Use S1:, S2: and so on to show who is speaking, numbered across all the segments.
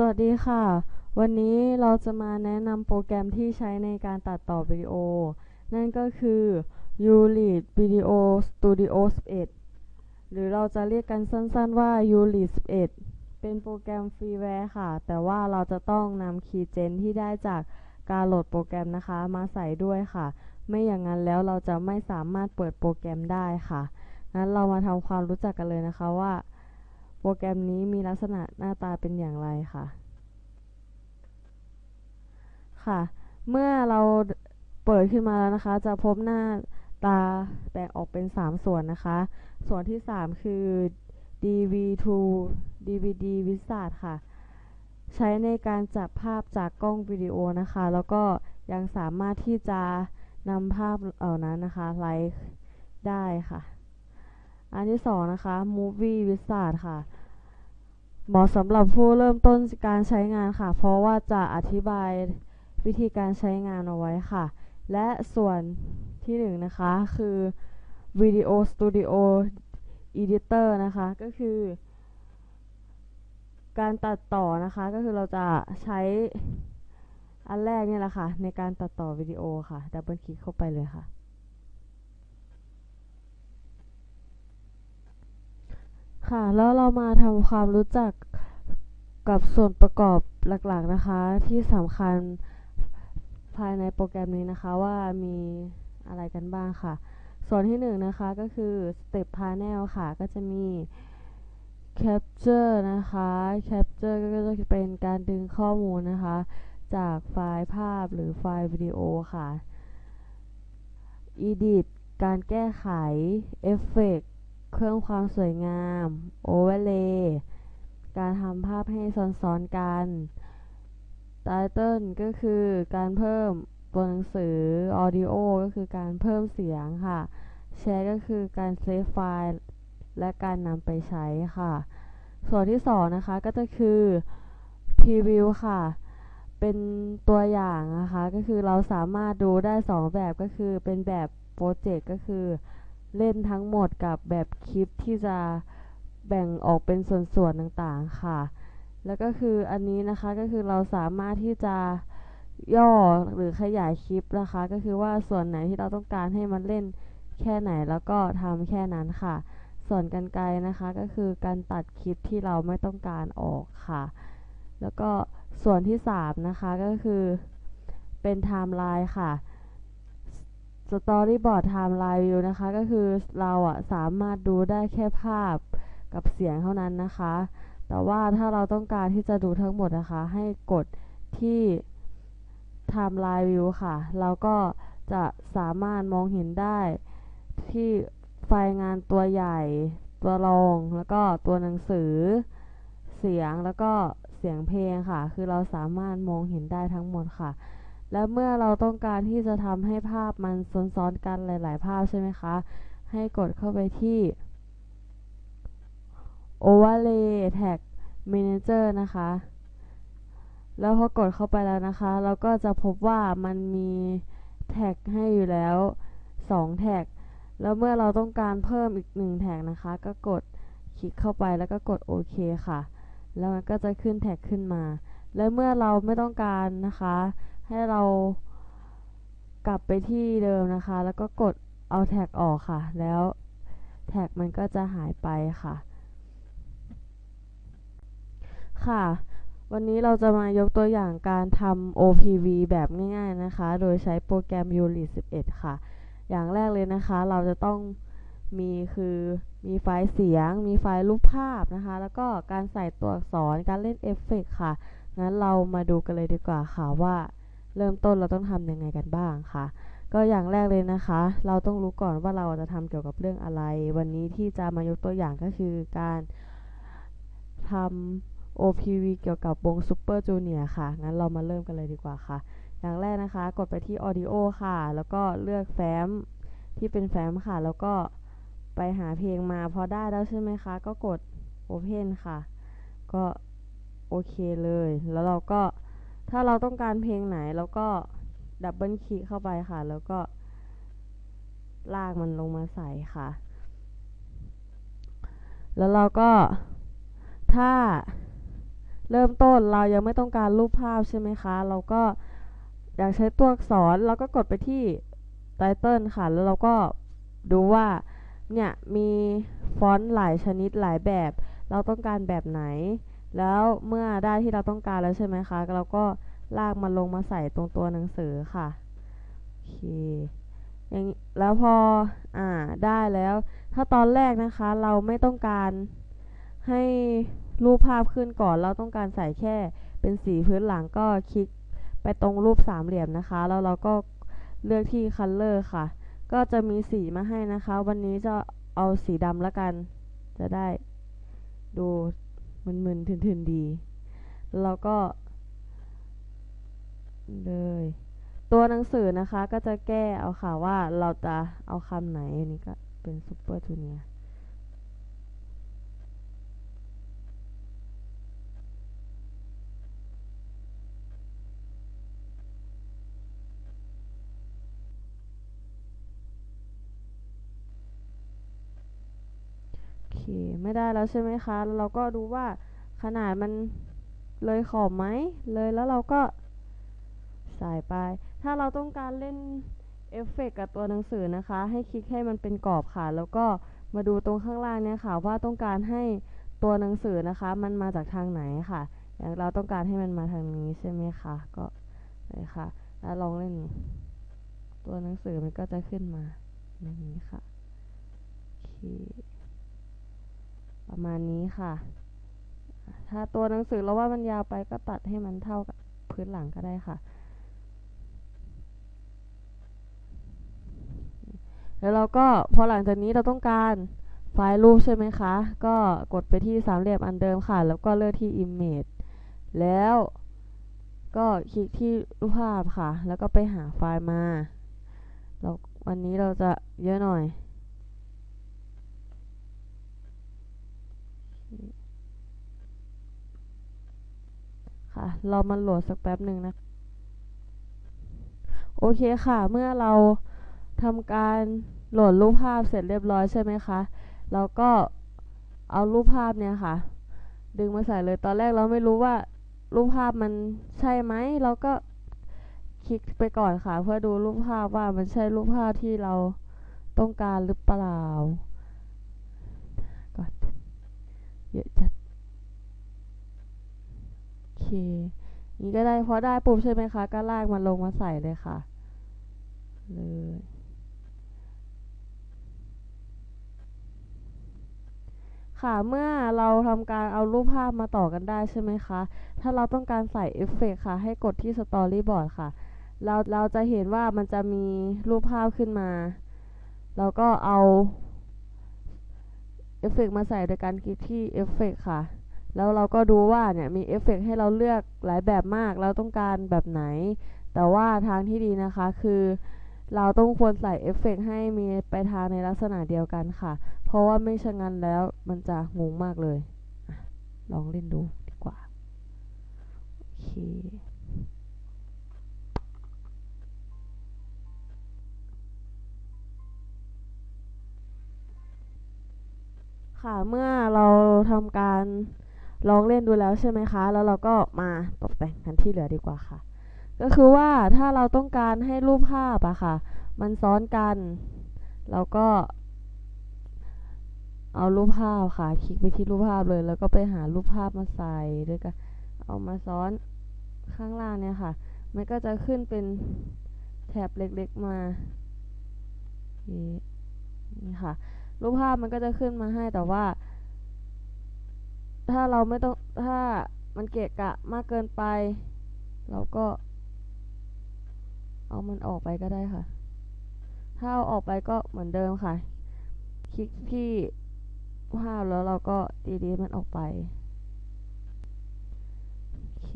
S1: สวัสดีค่ะ วันนี้เราจะมาแนะนำโปรแกรมที่ใช้ในการตัดต่อวิดีโอ นั่นก็คือ Ulead Video Studio 11 หรือเราจะเรียกกันสั้นๆว่า Ulead 11 เป็นโปรแกรมฟรีแวร์ค่ะ แต่ว่าเราจะต้องนำคีย์เจนที่ได้จากการโหลดโปรแกรมนะคะ มาใส่ด้วยค่ะ ไม่อย่างนั้นแล้วเราจะไม่สามารถเปิดโปรแกรมได้ค่ะ งั้นเรามาทำความรู้จักกันเลยนะคะว่า โปรแกรมนี้มีลักษณะหน้าตาเป็นอย่างไรค่ะ ค่ะ เมื่อเราเปิดขึ้นมาแล้วนะคะ จะพบหน้าตาแบ่งออกเป็น 3 ส่วนนะคะ ส่วนที่ 3 คือ DV2 DVD Wizard ค่ะ ใช้ในการจับภาพจากกล้องวิดีโอนะคะ แล้วก็ยังสามารถที่จะนำภาพเหล่านั้นนะคะไลฟ์ได้ค่ะ อันที่สองนะคะ Movie Wizard ค่ะเหมาะสำหรับผู้เริ่มต้นการใช้งานค่ะ เพราะว่าจะอธิบายวิธีการใช้งานเอาไว้ค่ะ และส่วนที่หนึ่งนะคะคือ Video Studio Editor นะคะ ก็คือ การตัดต่อนะคะ ก็คือเราจะใช้อันแรกเนี่ยแหละค่ะ ในการตัดต่อวิดีโอค่ะ ดับเบิลคลิกเข้าไปเลยค่ะ ค่ะ แล้วเรามาทำความรู้จักกับส่วนประกอบหลักๆนะคะ ที่สำคัญภายในโปรแกรมนี้นะคะว่ามีอะไรกันบ้างค่ะ ส่วนที่1นนะคะก็คือ Step Panel ค่ะ ก็จะมี Capture นะคะ Capture ก็จะเป็นการดึงข้อมูลนะคะ จากไฟล์ภาพหรือไฟล์วิดีโอค่ะ Edit การแก้ไข Effect เครื่องความสวยงาม Overlay การทำภาพให้ซ้อนๆกัน Title ก็คือการเพิ่มตัวหนังสือ Audio ก็คือการเพิ่มเสียงค่ะ Share ก็คือการเซฟไฟล์ และการนำไปใช้ค่ะ ส่วนที่2นะคะก็จะคือ Preview ค่ะ เป็นตัวอย่างนะคะ ก็คือเราสามารถดูได้ 2 แบบก็คือเป็นแบบโปรเจกต์ก็คือ เล่นทั้งหมดกับแบบคลิปที่จะแบ่งออกเป็นส่วนๆต่างๆค่ะ แล้วก็คืออันนี้นะคะก็คือเราสามารถที่จะย่อหรือขยายคลิปนะคะ ก็คือว่าส่วนไหนที่เราต้องการให้มันเล่นแค่ไหนแล้วก็ทำแค่นั้นค่ะ ส่วนกันไกลนะคะก็คือการตัดคลิปที่เราไม่ต้องการออกค่ะ แล้วก็ส่วนที่ 3 นะคะก็คือเป็นไทม์ไลน์ค่ะ Storyboard Timeline View นะคะ ก็คือเราอะสามารถดูได้แค่ภาพกับเสียงเท่านั้นนะคะ แต่ว่าถ้าเราต้องการที่จะดูทั้งหมดนะคะ ให้กดที่ Timeline View ค่ะ เราก็จะสามารถมองเห็นได้ที่ไฟล์งานตัวใหญ่ ตัวรอง แล้วก็ตัวหนังสือ เสียงแล้วก็เสียงเพลงค่ะ คือเราสามารถมองเห็นได้ทั้งหมดค่ะ และเมื่อเราต้องการที่จะทำให้ภาพมันซ้อนๆกันหลาย ๆ ภาพใช่ไหมคะ ให้กดเข้าไปที่ Overlay Tag Manager นะคะ แล้วพอกดเข้าไปแล้วนะคะ เราก็จะพบว่ามันมีแท็กให้อยู่แล้ว 2 แท็ก แล้วเมื่อเราต้องการเพิ่มอีก 1 แท็กนะคะ ก็กดคลิกเข้าไปแล้วก็กดโอเคค่ะ แล้วมันก็จะขึ้นแท็กขึ้นมา และเมื่อเราไม่ต้องการนะคะ ให้เรากลับไปที่เดิมนะคะ แล้วก็กดเอาแท็กออกค่ะ แล้วแท็กมันก็จะหายไปค่ะ ค่ะ วันนี้เราจะมายกตัวอย่างการทำ OPV แบบง่ายๆนะคะ โดยใช้โปรแกรม Ulead 11 ค่ะ อย่างแรกเลยนะคะ เราจะต้องมีคือมีไฟล์เสียง มีไฟล์รูปภาพนะคะ แล้วก็การใส่ตัวอักษร การเล่นเอฟเฟกค่ะ งั้นเรามาดูกันเลยดีกว่าค่ะว่า เริ่มต้นเราต้องทำยังไงกันบ้างค่ะก็อย่างแรกเลยนะคะ เราต้องรู้ก่อนว่าเราจะทำเกี่ยวกับเรื่องอะไร วันนี้ที่จะมายกตัวอย่างก็คือการทำ OPV เกี่ยวกับวง Super Junior ค่ะ งั้นเรามาเริ่มกันเลยดีกว่าค่ะ อย่างแรกนะคะ กดไปที่ Audio ค่ะ แล้วก็เลือกแฟ้มที่เป็นแฟ้มค่ะ แล้วก็ไปหาเพลงมาพอได้แล้วใช่ไหมคะ ก็กด Open ค่ะ ก็โอเคเลย แล้วเราก็ ถ้าเราต้องการเพลงไหนเราก็ดับเบิลคลิกเข้าไปค่ะ แล้วก็ลากมันลงมาใส่ค่ะ แล้วเราก็ถ้าเริ่มต้นเรายังไม่ต้องการรูปภาพใช่ไหมคะ เราก็อยากใช้ตัวอักษรเราก็กดไปที่ไตเติลค่ะ แล้วเราก็ดูว่าเนี่ยมีฟอนต์หลายชนิดหลายแบบ เราต้องการแบบไหน แล้วเมื่อได้ที่เราต้องการแล้วใช่ไหมคะ เราก็ลากมันลงมาใส่ตรงตัวหนังสือค่ะ โอเคอย่างแล้วพอ อ่า ได้แล้ว ถ้าตอนแรกนะคะ เราไม่ต้องการให้รูปภาพขึ้นก่อน เราต้องการใส่แค่เป็นสีพื้นหลังก็คลิกไปตรงรูปสามเหลี่ยมนะคะ แล้วเราก็เลือกที่ Color ค่ะ ก็จะมีสีมาให้นะคะ วันนี้จะเอาสีดำละกัน จะได้ดู มึนๆถึนๆดี แล้วก็เลยตัวหนังสือนะคะก็จะแก้เอาค่ะว่าเราจะเอาคำไหนอันนี้ก็เป็นซูเปอร์จูเนีย ไม่ได้แล้วใช่ไหมคะแล้วเราก็ดูว่าขนาดมันเลยขอบไหม เลยแล้วเราก็ใส่ไป ถ้าเราต้องการเล่นเอฟเฟกกับตัวหนังสือนะคะ ให้คลิกให้มันเป็นกรอบค่ะ แล้วก็มาดูตรงข้างล่างเนี่ยค่ะ ว่าต้องการให้ตัวหนังสือนะคะ มันมาจากทางไหนค่ะ อย่างเราต้องการให้มันมาทางนี้ใช่ไหมคะ ก็เลยค่ะ แล้วลองเล่น ตัวหนังสือมันก็จะขึ้นมาอย่างนี้ค่ะโอเค ประมาณนี้ค่ะ ถ้าตัวหนังสือเราว่ามันยาวไปก็ตัดให้มันเท่ากับพื้นหลังก็ได้ค่ะ แล้วเราก็พอหลังจากนี้เราต้องการไฟล์รูปใช่ไหมคะ ก็กดไปที่สามเหลี่ยมอันเดิมค่ะ แล้วก็เลือกที่ Image แล้วก็คลิกที่รูปภาพค่ะ แล้วก็ไปหาไฟล์มาเราวันนี้เราจะเยอะหน่อย ค่ะ เรามาโหลดสักแป๊บหนึ่งนะ โอเคค่ะ เมื่อเราทำการโหลดรูปภาพเสร็จเรียบร้อยใช่ไหมคะเราก็เอารูปภาพเนี่ยค่ะ ดึงมาใส่เลยตอนแรกเราไม่รู้ว่ารูปภาพมันใช่ไหมเราก็คลิกไปก่อนค่ะ เพื่อดูรูปภาพว่ามันใช่รูปภาพที่เราต้องการหรือเปล่าก่อนเยอะจัด เคนี่ก็ได้พอได้ปุ๊บใช่ไหมคะ ก็ลากมันลงมาใส่เลยค่ะเลยค่ะ เมื่อเราทำการเอารูปภาพมาต่อกันได้ใช่ไหมคะ ถ้าเราต้องการใส่เอฟเฟกค่ะ ให้กดที่ Storyboard ค่ะ เราเราจะเห็นว่ามันจะมีรูปภาพขึ้นมาเราก็เอาเอฟเฟกมาใส่โดยการคลิกที่เอฟเฟกค่ะ แล้วเราก็ดูว่าเนี่ยมีเอฟเฟกให้เราเลือกหลายแบบมาก เราต้องการแบบไหน แต่ว่าทางที่ดีนะคะคือเราต้องควรใส่เอฟเฟกให้มีไปทางในลักษณะเดียวกันค่ะ เพราะว่าไม่ฉะนั้นแล้วมันจะงงมากเลยอลองเล่นดูดีกว่า โอเคค่ะ เมื่อเราทำการ ลองเล่นดูแล้วใช่ไหมคะ แล้วเราก็มาตกแต่งกันที่เหลือดีกว่าค่ะ ก็คือว่าถ้าเราต้องการให้รูปภาพอะค่ะ มันซ้อนกัน เราก็ เอารูปภาพค่ะ คลิกไปที่รูปภาพเลย แล้วก็ไปหารูปภาพมาใส่ด้วยกัน เอามาซ้อนข้างล่างเนี่ยค่ะ มันก็จะขึ้นเป็นแถบเล็กๆมา นี่ค่ะ รูปภาพมันก็จะขึ้นมาให้แต่ว่า ถ้าเราไม่ต้องถ้ามันเกะกะมากเกินไป เราก็ เอามันออกไปก็ได้ค่ะ ถ้าเอาออกไปก็เหมือนเดิมค่ะ คลิกที่ภาพแล้วเราก็ดีดีมันออกไปโอเค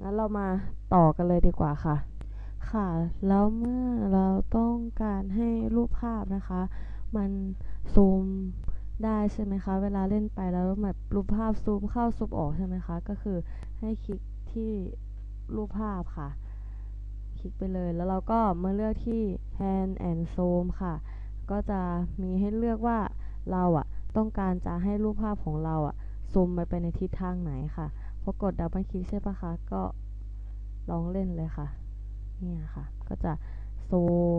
S1: งั้นเรามาต่อกันเลยดีกว่าค่ะ ค่ะ แล้วเมื่อเราต้องการให้รูปภาพนะคะ มันซูม ได้ใช่ไหมคะ เวลาเล่นไปแล้วแบบรูปภาพซูมเข้าซูมออกใช่ไหมคะ ก็คือให้คลิกที่รูปภาพค่ะ คลิกไปเลย แล้วเราก็มาเลือกที่ Pan and Zoom ค่ะ ก็จะมีให้เลือกว่าเราอะต้องการจะให้รูปภาพของเราอะซูมไปไปในทิศทางไหนค่ะ พอกดดับเบิลคลิกใช่ปะคะ ก็ลองเล่นเลยค่ะ เนี่ยค่ะ ก็จะโซ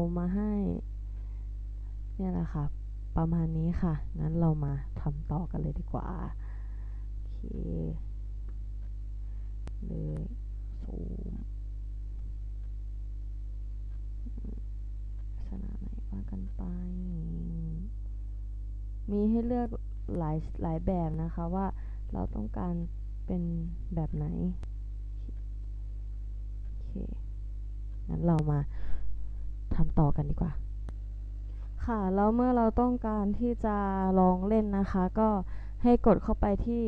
S1: มมาให้ เนี่ยแหละค่ะ ประมาณนี้ค่ะ งั้นเรามาทำต่อกันเลยดีกว่า โอเค เลยซูมลักษณะไหนว่ากันไป มีให้เลือกหลายหลายแบบนะคะว่าเราต้องการเป็นแบบไหน โอเค งั้นเรามาทำต่อกันดีกว่า ค่ะ แล้วเมื่อเราต้องการที่จะลองเล่นนะคะ ก็ให้กดเข้าไปที่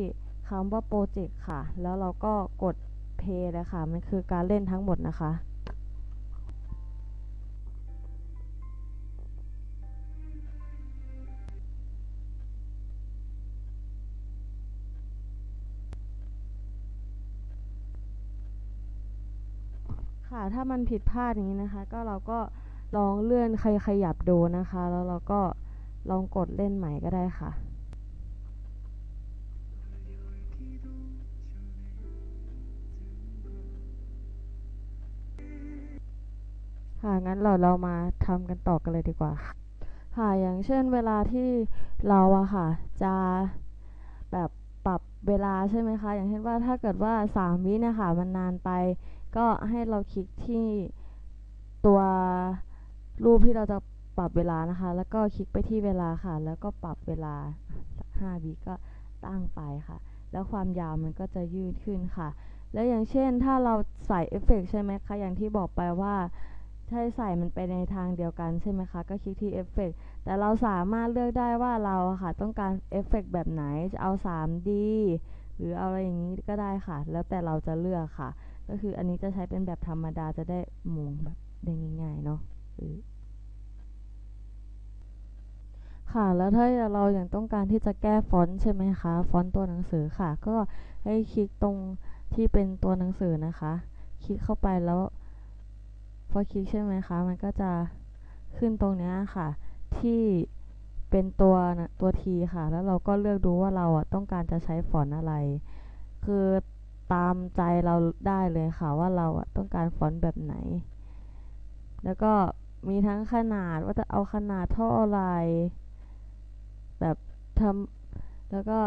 S1: คำว่าโปรเจกต์ค่ะ แล้วเราก็กด play เลยค่ะ มันคือการเล่นทั้งหมดนะคะค่ะถ้ามันผิดพลาดอย่างนี้นะคะ ก็เราก็ ลองเลื่อนขยขยับดูนะคะ แล้วเราก็ลองกดเล่นใหม่ก็ได้ค่ะ ค่ะงั้นเราเรามาทำกันต่อกันเลยดีกว่าค่ะอย่างเช่นเวลาที่เราอะค่ะ จะแบบปรับเวลาใช่ไหมคะ อย่างเช่นว่าถ้าเกิดว่า 3 วินี่ยค่ะมันนานไป ก็ให้เราคลิกที่ตัว รูปที่เราจะปรับเวลานะคะ แล้วก็คลิกไปที่เวลาค่ะ แล้วก็ปรับเวลา5วิก็ตั้งไปค่ะ แล้วความยาวมันก็จะยืดขึ้นค่ะ แล้วอย่างเช่นถ้าเราใส่เอฟเฟกใช่ไหมคะ อย่างที่บอกไปว่าถ้าใส่มันไปในทางเดียวกันใช่ไหมคะ ก็คลิกที่เอฟเฟกแต่เราสามารถเลือกได้ว่าเราค่ะ ต้องการเอฟเฟกแบบไหน จะเอา 3D หรือเอาอะไรอย่างนี้ก็ได้ค่ะ แล้วแต่เราจะเลือกค่ะ ก็คืออันนี้จะใช้เป็นแบบธรรมดาจะได้มองแบบได้ง่ายๆเนาะ ค่ะ แล้วถ้าเราอย่างต้องการที่จะแก้ฟอนต์ใช่ไหมคะ ฟอนต์ตัวหนังสือค่ะ ก็ให้คลิกตรงที่เป็นตัวหนังสือนะคะ คลิกเข้าไปแล้ว พอคลิกใช่ไหมคะ มันก็จะขึ้นตรงนี้ค่ะ ที่เป็นตัวตัวทีค่ะ แล้วเราก็เลือกดูว่าเราอะต้องการจะใช้ฟอนต์อะไร คือตามใจเราได้เลยค่ะว่าเราอะต้องการฟอนต์แบบไหน แล้วก็ มีทั้งขนาดว่าจะเอาขนาดเท่าไร แบบทำแล้วก็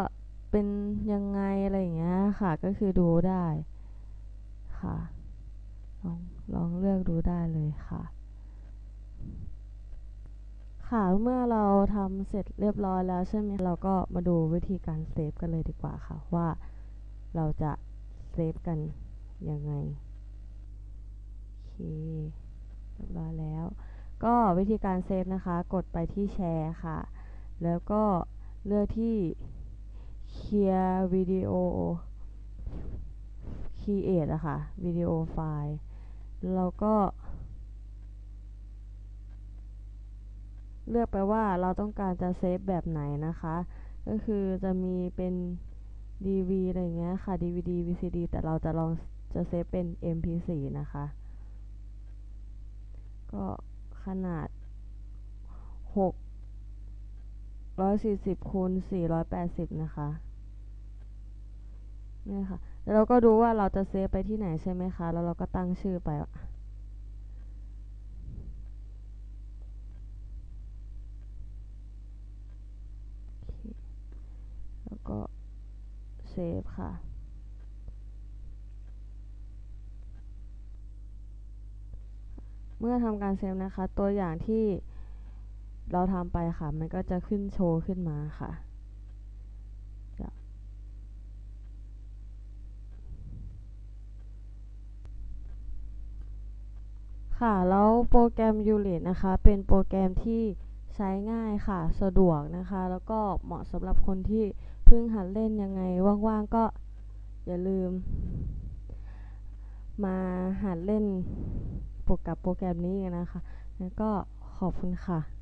S1: เป็นยังไงอะไรอย่างเงี้ยค่ะ ก็คือดูได้ค่ะ ลองลองเลือกดูได้เลยค่ะ ค่ะ เมื่อเราทำเสร็จเรียบร้อยแล้วใช่ไหมเราก็มาดูวิธีการเซฟกันเลยดีกว่าค่ะ ว่าเราจะเซฟกันยังไง โอเคเรียบร้อยแล้ว ก็วิธีการเซฟนะคะ กดไปที่แชร์ค่ะ แล้วก็เลือกที่ Clear Video Create อะค่ะวิดีโอไฟล์เราก็ เลือกไปว่าเราต้องการจะเซฟแบบไหนนะคะ ก็คือจะมีเป็น DV อะไรเงี้ยค่ะ DVD VCD แต่เราจะลองจะเซฟเป็น MP4 นะคะ ก็ ขนาด6ร้อยสี่สิบคูณสี่ร้อยแปดสิบนะคะนี่ค่ะแล้วเราก็ดูว่าเราจะเซฟไปที่ไหนใช่ไหมคะ แล้วเราก็ตั้งชื่อไปแล้วก็เซฟค่ะ เมื่อทำการเซฟนะคะ ตัวอย่างที่เราทำไปค่ะ มันก็จะขึ้นโชว์ขึ้นมาค่ะค่ะ แล้วโปรแกรม u l i t นะคะ เป็นโปรแกรมที่ใช้ง่ายค่ะ สะดวกนะคะ แล้วก็เหมาะสำหรับคนที่เพิ่งหัดเล่นยังไง ว่างๆ ก็อย่าลืม มาหัดเล่น กับโปรแกรมนี้นะคะแล้วก็ขอบคุณค่ะ